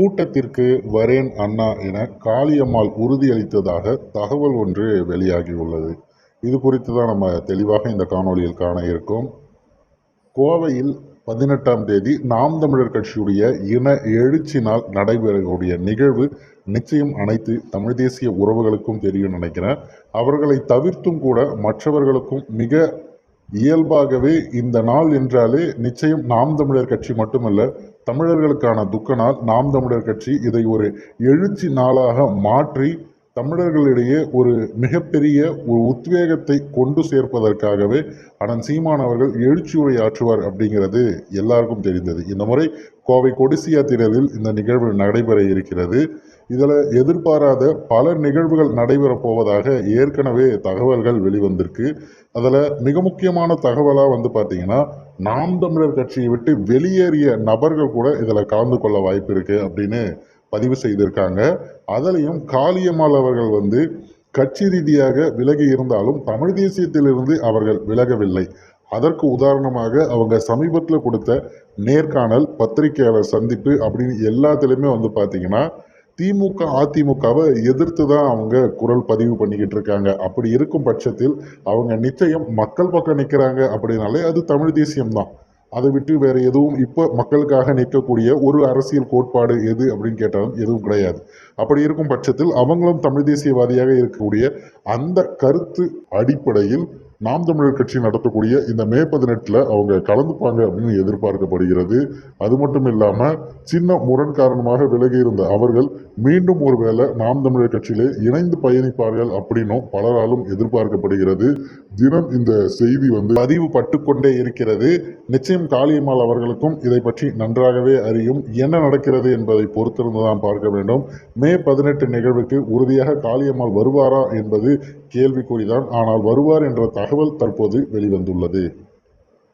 கூட்டத்திற்கு வரேன் அண்ணா என காளியம்மாள் உறுதியளித்ததாக தகவல் ஒன்று வெளியாகியுள்ளது. இது குறித்து தான் நம்ம தெளிவாக இந்த காணொளியில் காண இருக்கோம். கோவையில் பதினெட்டாம் தேதி நாம் தமிழர் கட்சியுடைய இன எழுச்சி நாள் நடைபெறக்கூடிய நிகழ்வு நிச்சயம் அனைத்து தமிழ் தேசிய உறவுகளுக்கும் தெரியும் நினைக்கிறேன். அவர்களை தவிர்த்தும் கூட மற்றவர்களுக்கும் மிக இயல்பாகவே இந்த நாள் என்றாலே நிச்சயம் நாம் தமிழர் கட்சி மட்டுமல்ல தமிழர்களுக்கான துக்க நாள் நாம் தமிழர் கட்சி இதை ஒரு எழுச்சி நாளாக மாற்றி தமிழர்களிடையே ஒரு மிகப்பெரிய ஒரு உத்வேகத்தை கொண்டு சேர்ப்பதற்காகவே அண்ணன் சீமான் அவர்கள் எழுச்சியுரை ஆற்றுவார் அப்படிங்கிறது எல்லாருக்கும் தெரிந்தது. இந்த முறை கோவை கொடிசியா திடலில் இந்த நிகழ்வு நடைபெற இருக்கிறது. இதில் எதிர்பாராத பல நிகழ்வுகள் நடைபெறப் போவதாக ஏற்கனவே தகவல்கள் வெளிவந்திருக்கு. அதில் மிக முக்கியமான தகவலாக வந்து பார்த்தீங்கன்னா நாம் தமிழர் கட்சியை விட்டு வெளியேறிய நபர்கள் கூட இதில் கலந்து கொள்ள வாய்ப்பு இருக்குது அப்படின்னு பதிவு செய்திருக்காங்க. அதுலேயும் காளியம்மாள் அவர்கள் வந்து கட்சி ரீதியாக விலகி இருந்தாலும் தமிழ் தேசியத்திலிருந்து அவர்கள் விலகவில்லை. அதற்கு உதாரணமாக அவங்க சமீபத்தில் கொடுத்த நேர்காணல் பத்திரிகையாளர் சந்திப்பு அப்படின்னு எல்லாத்துலேயுமே வந்து பார்த்தீங்கன்னா திமுக அதிமுகவை எதிர்த்து தான் அவங்க குரல் பதிவு பண்ணிக்கிட்டு இருக்காங்க. அப்படி இருக்கும் பட்சத்தில் அவங்க நிச்சயம் மக்கள் பக்கம் நிற்கிறாங்க அப்படின்னாலே அது தமிழ் தேசியம்தான். அதை விட்டு வேறு எதுவும் இப்போ மக்களுக்காக நிற்கக்கூடிய ஒரு அரசியல் கோட்பாடு எது அப்படின்னு கேட்டாலும் எதுவும் கிடையாது. அப்படி இருக்கும் பட்சத்தில் அவங்களும் தமிழ் தேசியவாதியாக இருக்கக்கூடிய அந்த கருத்து அடிப்படையில் நாம் தமிழர் கட்சி நடத்தக்கூடிய இந்த மே பதினெட்டில் அவங்க கலந்துப்பாங்க அப்படின்னு எதிர்பார்க்கப்படுகிறது. அது மட்டும் இல்லாமல் சின்ன முரண் காரணமாக விலகி இருந்த அவர்கள் மீண்டும் ஒருவேளை நாம் தமிழர் கட்சியிலே இணைந்து பயணிப்பார்கள் அப்படின்னும் பலராலும் எதிர்பார்க்கப்படுகிறது. தினம் இந்த செய்தி வந்து பதிவு பட்டுக்கொண்டே இருக்கிறது. நிச்சயம் காளியம்மாள் அவர்களுக்கும் இதை பற்றி நன்றாகவே அறியும். என்ன நடக்கிறது என்பதை பொறுத்திருந்து தான் பார்க்க வேண்டும். மே பதினெட்டு நிகழ்வுக்கு உறுதியாக காளியம்மாள் வருவாரா என்பது கேள்விக்குறிதான். ஆனால் வருவார் என்ற தகவல் தற்போது வெளிவந்துள்ளது.